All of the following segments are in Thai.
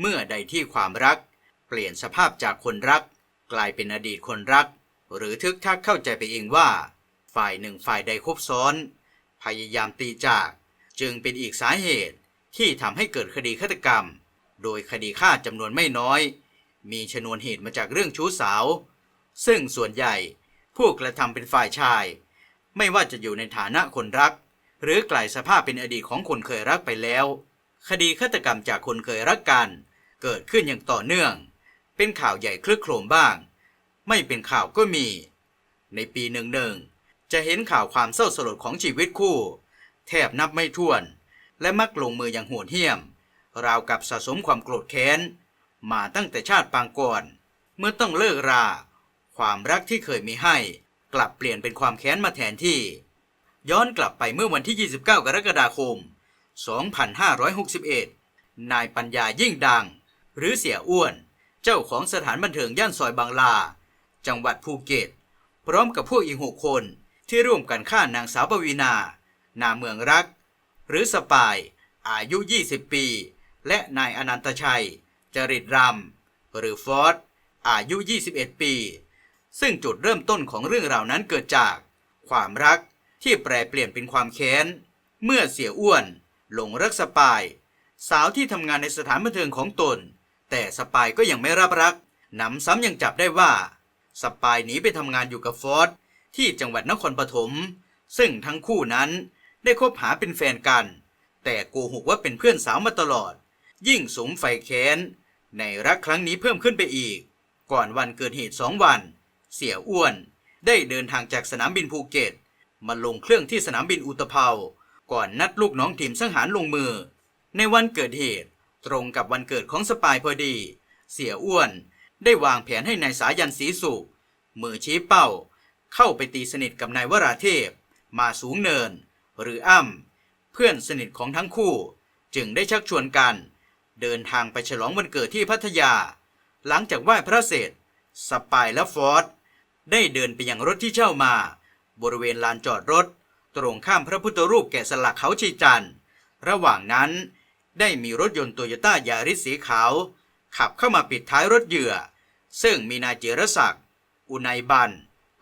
เมื่อใดที่ความรัก เปลี่ยนสภาพจากคนรัก กลายเป็นอดีตคนรัก หรือทึกทักเข้าใจไปเองว่า ฝ่ายหนึ่งฝ่ายใดคบซ้อน พยายามตีจาก จึงเป็นอีกสาเหตุที่ทำให้เกิดคดีฆาตกรรม โดยคดีฆ่าจำนวนไม่น้อย มีชนวนเหตุมาจากเรื่องชู้สาว ซึ่งส่วนใหญ่ผู้กระทำเป็นฝ่ายชาย ไม่ว่าจะอยู่ในฐานะคนรัก หรือกลายสภาพเป็นอดีตของคนเคยรักไปแล้ว คดีฆาตกรรมจากคนเคยรักกัน เกิดขึ้นอย่างต่อเนื่อง เป็นข่าวใหญ่คลึกโครมบ้าง ไม่เป็นข่าวก็มี ในปีหนึ่งหนึ่งจะเห็นข่าวความเศร้าสลดของชีวิตคู่ แทบนับไม่ถ้วน และมักลงมืออย่างโหดเหี้ยม ราวกับสะสมความโกรธแค้น มาตั้งแต่ชาติปางก่อน เมื่อต้องเลิกรา ความรักที่เคยมีให้ กลับเปลี่ยนเป็นความแค้นมาแทนที่ ย้อนกลับไปเมื่อวันที่ 29 กรกฎาคม 2561 นายปัญญายิ่งดัง หรือเสียอ้วน เจ้าของสถานบันเทิงย่านซอยบางลา จังหวัดภูเก็ต พร้อมกับพวกอีกหกคนที่ร่วมกันฆ่านางสาวปวีนา นาเมืองรัก หรือสปาย อายุ 20 ปี และนายอนันตชัย จริตรำหรือฟอสอายุ 21 ปี ซึ่งจุดเริ่มต้นของเรื่องราวนั้นเกิดจาก ความรักที่แปรเปลี่ยนเป็นความแค้น เมื่อเสียอ้วน หลงรักสปาย สาวที่ทำงานในสถานบันเทิงของตน แต่สปายก็ยังไม่รับรักหนำซ้ำยังจับได้ว่า สปายหนีไปทำงานอยู่กับฟอสที่จังหวัดนครปฐมซึ่งทั้งคู่นั้นได้คบหาเป็นแฟนกัน แต่โกหกว่าเป็นเพื่อนสาวมาตลอด ยิ่งสมไฟแค้น ในรักครั้งนี้เพิ่มขึ้นไปอีก ก่อนวันเกิดเหตุสองวัน เสียอ้วน ได้เดินทางจากสนามบินภูเก็ตมาลงเครื่องที่สนามบินอุตภเปา ก่อนนัดลูกน้องทีมสังหารลงมือ ในวันเกิดเหตุ ตรงกับวันเกิดของสปายพอดี เสียอ้วน ได้วางแผนให้นายสายันศรีสุขมือชี้เป้า เข้าไปตีสนิทกับนายวราเทพ มาสูงเนิน หรืออ้ำเพื่อนสนิทของทั้งคู่ จึงได้ชักชวนกัน เดินทางไปฉลองวันเกิดที่พัทยา หลังจากไหว้พระเสร็จสปายและฟอร์ดได้เดินไปยังรถที่เช่ามา บริเวณลานจอดรถ ตรงข้ามพระพุทธรูปแกะสลักเขาชีจันทร์ระหว่างนั้น ได้มีรถยนต์โตโยต้ายาริสสีขาว ขับเข้ามาปิดท้ายรถเหยื่อ ซึ่งมีนายเจรศักดิ์อุไนบัน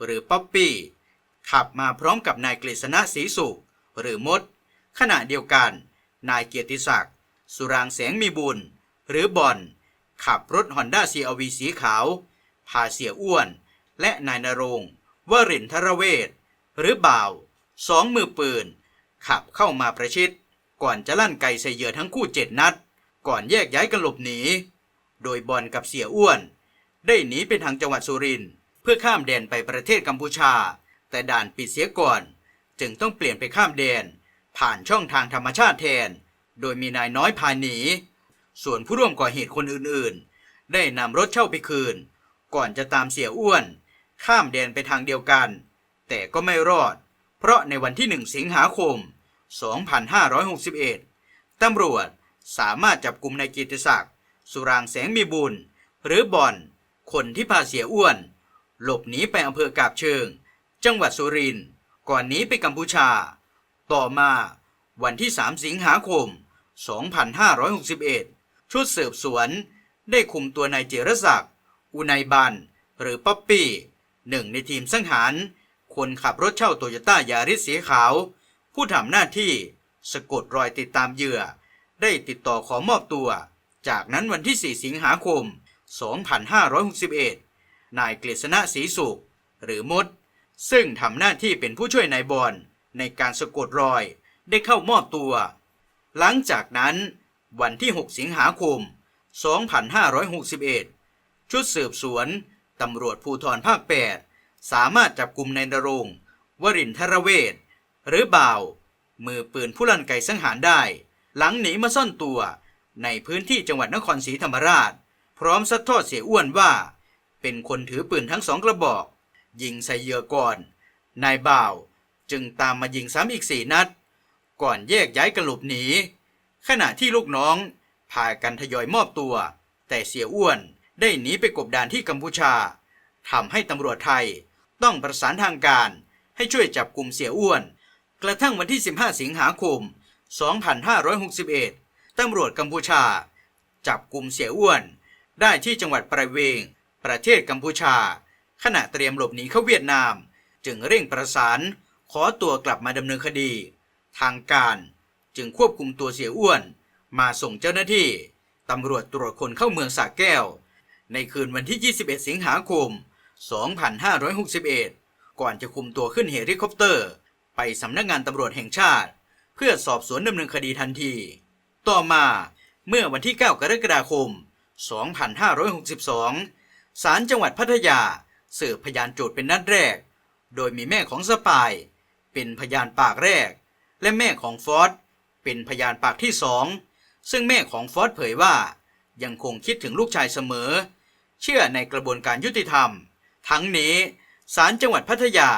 หรือป๊อปปี้ ขับมาพร้อมกับนายกฤษณะศรีสุข หรือมด ขณะเดียวกัน นายเกียรติศักดิ์สุรางแสงมีบุญ หรือบอลขับรถฮอนด้า CRV สีขาว พาเสียอ้วน และนายนรงค์วรินทรเวศหรือบ่าว สองมือปืน ขับเข้ามาประชิด ก่อนจะลั่นไกใส่เหยื่อทั้งคู่เจ็ดนัด ก่อนแยกย้ายกันหลบหนี โดยบอลกับเสียอ้วน ได้หนีไปทางจังหวัดสุรินทร์เพื่อข้ามแดนไปประเทศกัมพูชา แต่ด่านปิดเสียก่อน จึงต้องเปลี่ยนไปข้ามแดน ผ่านช่องทางธรรมชาติแทน โดยมีนายน้อยพาหนี ส่วนผู้ร่วมก่อเหตุคนอื่นๆ ได้นำรถเช่าไปคืน ก่อนจะตามเสียอ้วน ข้ามแดนไปทางเดียวกัน แต่ก็ไม่รอด เพราะในวันที่ 1 สิงหาคม 2561 ตำรวจสามารถจับกลุ่มนายกิติศักดิ์สุรางแสงมีบุญ หรือบอลคนที่พาเสียอ้วน หลบหนีไปอำเภอกาบเชิง จังหวัดสุรินทร์ก่อนหนีไปกัมพูชา ต่อมาวันที่ 3 สิงหาคม 2561 ชุดสืบสวนได้คุมตัวนายเจรศักดิ์อุไนบัน หรือป๊อปปี้หนึ่งในทีมสังหาร คนขับรถเช่าโตโยต้ายาริสสีขาว ผู้ทำหน้าที่สะกดรอยติดตามเหยื่อ ได้ติดต่อขอมอบตัว จากนั้นวันที่ 4 สิงหาคม 2561 นายกฤษณะศรีสุข หรือมด ซึ่งทำหน้าที่เป็นผู้ช่วยนายบอลในการสะกดรอยได้เข้ามอบตัว หลังจากนั้นวันที่ 6 สิงหาคม 2561 ชุดสืบสวนตำรวจภูธรภาค 8 สามารถจับกลุ่มนายนรงวรินทรเวศหรือบ่าว มือปืนผู้ลั่นไกสังหารได้ หลังหนีมาซ่อนตัว ในพื้นที่จังหวัดนครศรีธรรมราช พร้อมซัดทอดเสียอ้วนว่า เป็นคนถือปืนทั้งสองกระบอก ยิงใส่เหยื่อก่อน นายบ่าวจึงตามมายิงซ้ำอีกสี่นัด ก่อนแยกย้ายกันหลบหนี ขณะที่ลูกน้องพากันทยอยมอบตัว แต่เสียอ้วนได้หนีไปกบดานที่กัมพูชาทำให้ตำรวจไทย ต้องประสานทางการ ให้ช่วยจับกลุ่มเสียอ้วน กระทั่งวันที่ 15 สิงหาคม 2561ตำรวจกัมพูชา จับกลุ่มเสียอ้วน ได้ที่จังหวัดประเวง ประเทศกัมพูชา ขณะเตรียมหลบหนีเข้าเวียดนาม จึงเร่งประสาน ขอตัวกลับมาดำเนินคดี ทางการจึงควบคุมตัวเสียอ้วน มาส่งเจ้าหน้าที่ตำรวจตรวจคนเข้าเมืองสระแก้ว ในคืนวันที่ 21 สิงหาคม 2561 ก่อนจะคุมตัวขึ้นเฮลิคอปเตอร์ ไปสำนักงานตำรวจแห่งชาติ เพื่อสอบสวนดำเนินคดีทันที ต่อมาเมื่อวันที่ 9 กรกฎาคม 2562 ศาลจังหวัดพัทยาสืบพยานโจทย์เป็นนัดแรก โดยมีแม่ของสปาย เป็นพยานปากแรก และแม่ของฟอสเป็นพยานปากที่สองซึ่งแม่ของฟอสเผยว่ายังคงคิดถึงลูกชายเสมอ เชื่อในกระบวนการยุติธรรม ทั้งนี้ศาลจังหวัดพัทยา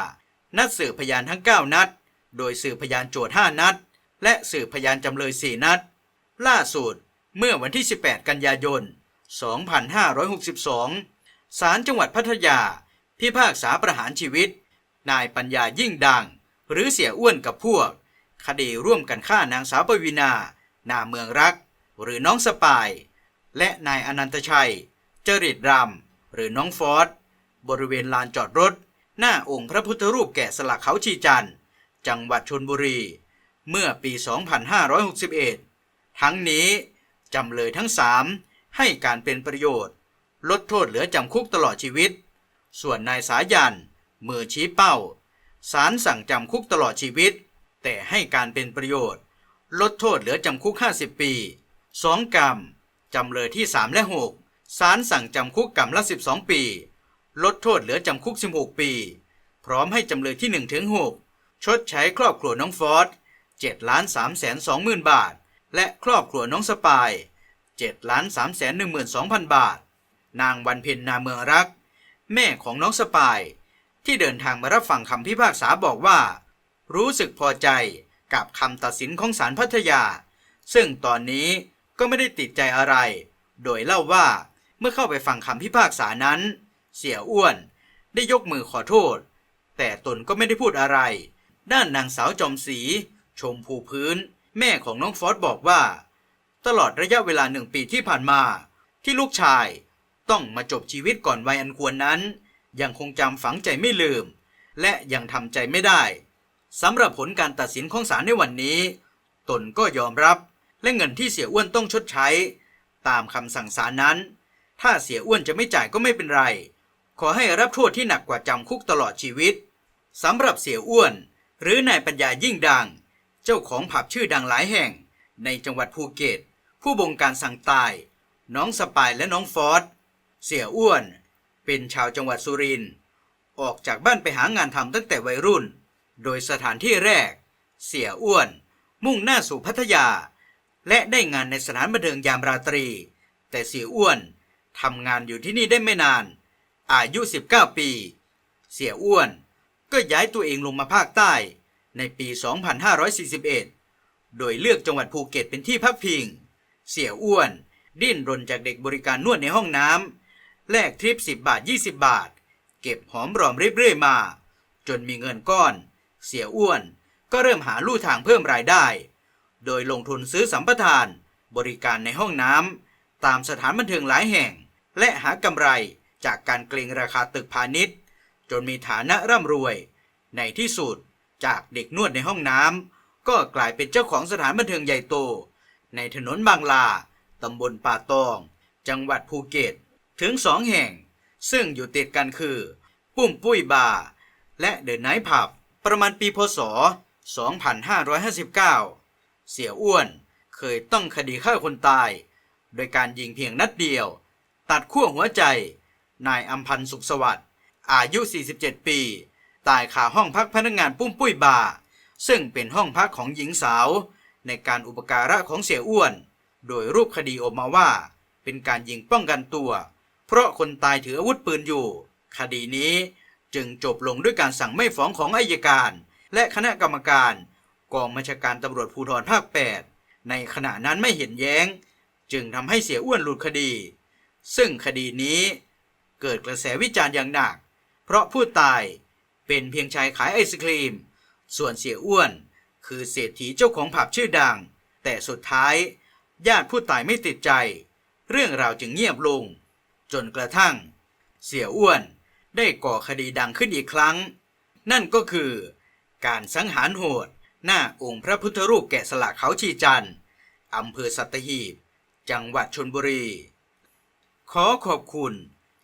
นัดสืบพยานทั้ง 9 นัด โดยสืบพยานโจทย์ 5 นัด และสืบพยานจำเลย 4 นัด ล่าสุดเมื่อวันที่ 18 กันยายน 2562 ศาลจังหวัดพัทยา พิพากษาประหารชีวิต นายปัญญายิ่งดัง หรือเสียอ้วนกับพวก คดีร่วมกันฆ่านางสาวปวีนา นาเมืองรัก หรือน้องสปาย และนายอนันตชัยเจริตรำหรือน้องฟอส บริเวณลานจอดรถ หน้าองค์พระพุทธรูปแกะสลักเขาชีจันทร์จังหวัดชนบุรี เมื่อปี 2561 ทั้งนี้จำเลยทั้งสามให้การเป็นประโยชน์ ลดโทษเหลือจำคุกตลอดชีวิต ส่วนนายสายันมือชี้เป้าศาลสั่งจำคุกตลอดชีวิต แต่ให้การเป็นประโยชน์ ลดโทษเหลือจำคุก 50 ปีสองกรรม จำเลยที่ 3 และ 6ศาลสั่งจำคุกกรรมละ 12 ปี ลดโทษเหลือจำคุก 16 ปี พร้อมให้จำเลยที่1ถึง6ชดใช้ครอบครัวน้องฟอส7ล้าน3แสน2หมื่นบาท และครอบครัวน้องสปาย7ล้าน3แสน1หมื่น2พันบาท นางวันเพ็ญนาเมืองรัก แม่ของน้องสปาย ที่เดินทางมารับฟังคำพิพากษาบอกว่า รู้สึกพอใจกับคำตัดสินของศาลพัทยา ซึ่งตอนนี้ก็ไม่ได้ติดใจอะไร โดยเล่าว่าเมื่อเข้าไปฟังคำพิพากษานั้น เสียอ้วน ได้ยกมือขอโทษ แต่ตนก็ไม่ได้พูดอะไร ด้านนางสาวจอมศรีชมภูพื้น แม่ของน้องฟอสบอกว่า ตลอดระยะเวลาหนึ่งปีที่ผ่านมา ที่ลูกชายต้องมาจบชีวิตก่อนวัยอันควรนั้น ยังคงจำฝังใจไม่ลืม และยังทำใจไม่ได้สำหรับผลการตัดสินของศาลในวันนี้ ตนก็ยอมรับและเงินที่เสียอ้วนต้องชดใช้ ตามคำสั่งศาลนั้น ถ้าเสียอ้วนจะไม่จ่ายก็ไม่เป็นไร ขอให้รับโทษที่หนักกว่าจำคุกตลอดชีวิตสำหรับเสียอ้วน หรือนายปัญญายิ่งดัง เจ้าของผับชื่อดังหลายแห่ง ในจังหวัดภูเก็ต ผู้บงการสั่งตาย น้องสปายและน้องฟอสเสียอ้วน เป็นชาวจังหวัดสุรินทร์ออกจากบ้านไปหางานทำตั้งแต่วัยรุ่น โดยสถานที่แรก เสียอ้วน มุ่งหน้าสู่พัทยา และได้งานในสถานบันเทิงยามราตรี แต่เสียอ้วนทำงานอยู่ที่นี่ได้ไม่นาน อายุ 19 ปี เสียอ้วนก็ย้ายตัวเองลงมาภาคใต้ในปี 2541 โดยเลือกจังหวัดภูเก็ตเป็นที่พักพิง เสียอ้วนดิ้นรนจากเด็กบริการนวดในห้องน้ำแลกทริป 10 บาท 20 บาท เก็บหอมรอมริบเรื่อยมา จนมีเงินก้อน เสียอ้วนก็เริ่มหาลู่ทางเพิ่มรายได้ โดยลงทุนซื้อสัมปทาน บริการในห้องน้ำตามสถานบันเทิงหลายแห่ง และหากำไร จากการเกรงราคาตึกพาณิชย์ จนมีฐานะร่ำรวย ในที่สุดจากเด็กนวดในห้องน้ำก็กลายเป็นเจ้าของสถานบันเทิงใหญ่โต ในถนนบางลาตำบลป่าตอง จังหวัดภูเก็ต ถึงสองแห่ง ซึ่งอยู่ติดกันคือ ปุ้มปุ้ยบาร์และเดอะไนท์ผับประมาณปีพศ 2559 เสียอ้วนเคยต้องคดีฆ่าคนตาย โดยการยิงเพียงนัดเดียว ตัดขั้วหัวใจ นายอัมพันธ์สุขสวัสดิ์อายุ 47 ปี ตายคาห้องพักพนักงานปุ้มปุ้ยบาร์ซึ่งเป็นห้องพักของหญิงสาว ในการอุปการะของเสียอ้วน โดยรูปคดีออกมาว่า เป็นการยิงป้องกันตัว เพราะคนตายถืออาวุธปืนอยู่ คดีนี้จึงจบลงด้วยการสั่งไม่ฟ้องของอายการ และคณะกรรมการกองบัญชาการตำรวจภูธรภาค 8 ในขณะนั้นไม่เห็นแย้ง จึงทำให้เสียอ้วนหลุดคดี ซึ่งคดีนี้ เกิดกระแสวิจารณ์อย่างหนัก เพราะผู้ตายเป็นเพียงชายขายไอศครีม ส่วนเสียอ้วน คือเศรษฐีเจ้าของผับชื่อดัง แต่สุดท้ายญาติผู้ตายไม่ติดใจ เรื่องราวจึงเงียบลง จนกระทั่ง เสียอ้วนได้ก่อคดีดังขึ้นอีกครั้ง นั่นก็คือ การสังหารโหด หน้าองค์พระพุทธรูปแกะสลักเขาชีจันทร์อำเภอสัตหีบ จังหวัดชนบุรี ขอขอบคุณ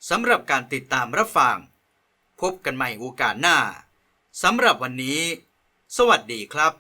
สำหรับการติดตามรับฟัง พบกันใหม่โอกาสหน้า สำหรับวันนี้ สวัสดีครับ